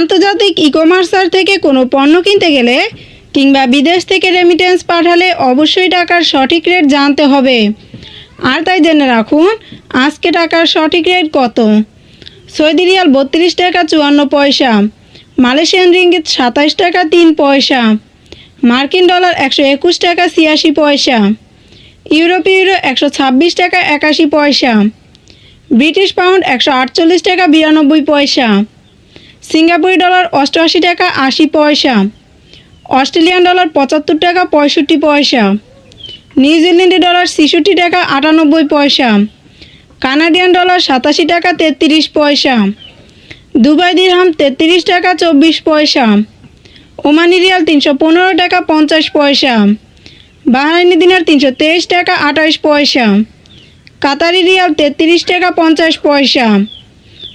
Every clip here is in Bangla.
আন্তর্জাতিক ই কমার্সার থেকে কোনো পণ্য কিনতে গেলে কিংবা বিদেশ থেকে রেমিটেন্স পাঠালে অবশ্যই টাকার সঠিক রেট জানতে হবে। আর তাই জেনে রাখুন, আজকে টাকার সঠিক রেট কত? সৌদি রিয়াল বত্রিশ টাকা চুয়ান্ন পয়সা, মালয়েশিয়ান রিঙ্গিত সাতাশ টাকা তিন পয়সা, মার্কিন ডলার একশো একুশ টাকা ছিয়াশি পয়সা, ইউরোপীয় ইউরো একশো ছাব্বিশ টাকা একাশি পয়সা, ব্রিটিশ পাউন্ড একশো আটচল্লিশ টাকা বিরানব্বই পয়সা। সিঙ্গাপুরি ডলার অষ্টআশি টাকা আশি পয়সা, অস্ট্রেলিয়ান ডলার পঁচাত্তর টাকা পঁয়ষট্টি পয়সা নিউজিল্যান্ডি ডলার ছেষট্টি টাকা আটানব্বই পয়সা, কানাডিয়ান ডলার সাতাশি টাকা তেত্রিশ পয়সা, দুবাই দিরহাম তেত্রিশ টাকা চব্বিশ পয়সা, ওমানি রিয়াল তিনশো পনেরো টাকা পঞ্চাশ পয়সা, বাহারাইনি দিনার তিনশো তেইশ টাকা আঠাশ পয়সা, কাতারি রিয়াল তেত্রিশ টাকা পঞ্চাশ পয়সা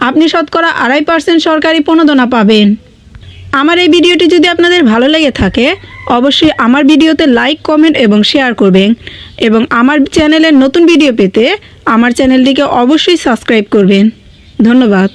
আপনি শতকরা আড়াই পার্সেন্ট সরকারি প্রণোদনা পাবেন। আমার এই ভিডিওটি যদি আপনাদের ভালো লেগে থাকে, অবশ্যই আমার ভিডিওতে লাইক, কমেন্ট এবং শেয়ার করবেন এবং আমার চ্যানেলের নতুন ভিডিও পেতে আমার চ্যানেলটিকে অবশ্যই সাবস্ক্রাইব করবেন। ধন্যবাদ।